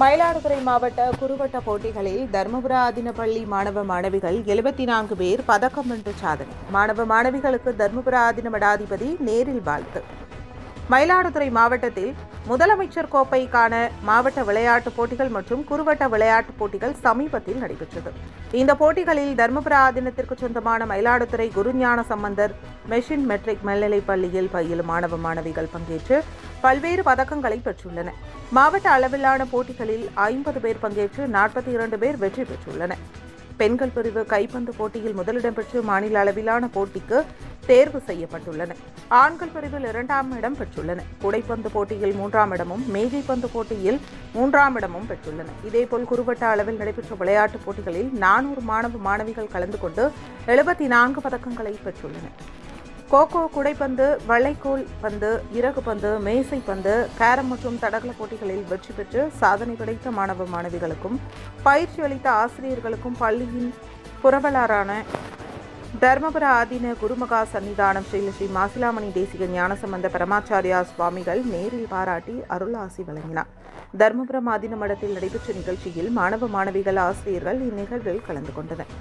மயிலாடுதுறை மாவட்ட குறுவட்ட போட்டிகளில் தர்மபுர ஆதினப்பள்ளி மாணவ மாணவிகள் எழுபத்தி நான்கு பேர் பதக்கம் வென்று சாதனை. மாணவ மாணவிகளுக்கு தர்மபுர ஆதின மடாதிபதி நேரில் வாழ்த்து. மயிலாடுதுறை மாவட்டத்தில் முதலமைச்சர் கோப்பைக்கான மாவட்ட விளையாட்டுப் போட்டிகள் மற்றும் குறுவட்ட விளையாட்டுப் போட்டிகள் சமீபத்தில் நடைபெற்றது. இந்த போட்டிகளில் தர்மபுர ஆதீனத்திற்கு சொந்தமான மயிலாடுதுறை குருஞான சம்பந்தர் மெஷின் மெட்ரிக் மேல்நிலைப் பள்ளியில் பயிலும் மாணவ மாணவிகள் பங்கேற்று பல்வேறு பதக்கங்களை பெற்றுள்ளனர். மாவட்ட அளவிலான போட்டிகளில் ஐம்பது பேர் பங்கேற்று நாற்பத்தி இரண்டு பேர் வெற்றி பெற்றுள்ளனர். பெண்கள் பிரிவு கைப்பந்து போட்டியில் முதலிடம் பெற்று மாநில அளவிலான போட்டிக்கு தேர்வு செய்யப்பட்டுள்ளன ஆண்கள் பிரிவில் இரண்டாம் இடம் பெற்றுள்ளன குடைப்பந்து போட்டியில் மூன்றாம் இடமும் மேகைப்பந்து போட்டியில் மூன்றாம் இடமும் பெற்றுள்ளன இதேபோல் குறுவட்ட அளவில் நடைபெற்ற விளையாட்டுப் போட்டிகளில் நானூறு மாணவ மாணவிகள் கலந்து கொண்டு எழுபத்தி நான்கு பதக்கங்களை பெற்றுள்ளனர். கோகோ குடைப்பந்து வளைக்கோல் பந்து இறகு பந்து மேசை பந்து கேரம் மற்றும் தடகள போட்டிகளில் வெற்றி பெற்று சாதனை படைத்த மாணவ மாணவிகளுக்கும் பயிற்சி அளித்த ஆசிரியர்களுக்கும் பள்ளியின் புரவலாரான தர்மபுர ஆதீன குருமகா சன்னிதானம் ஸ்ரீ ஸ்ரீ மாசிலாமணி தேசிக ஞானசம்பந்த பரமாச்சாரியா சுவாமிகள் நேரில் பாராட்டி அருளாசி வழங்கினார். தர்மபுரம் ஆதீன மடத்தில் நடைபெற்ற நிகழ்ச்சியில் மாணவ மாணவிகள் ஆசிரியர்கள் இந்நிகழ்வில் கலந்து கொண்டனர்.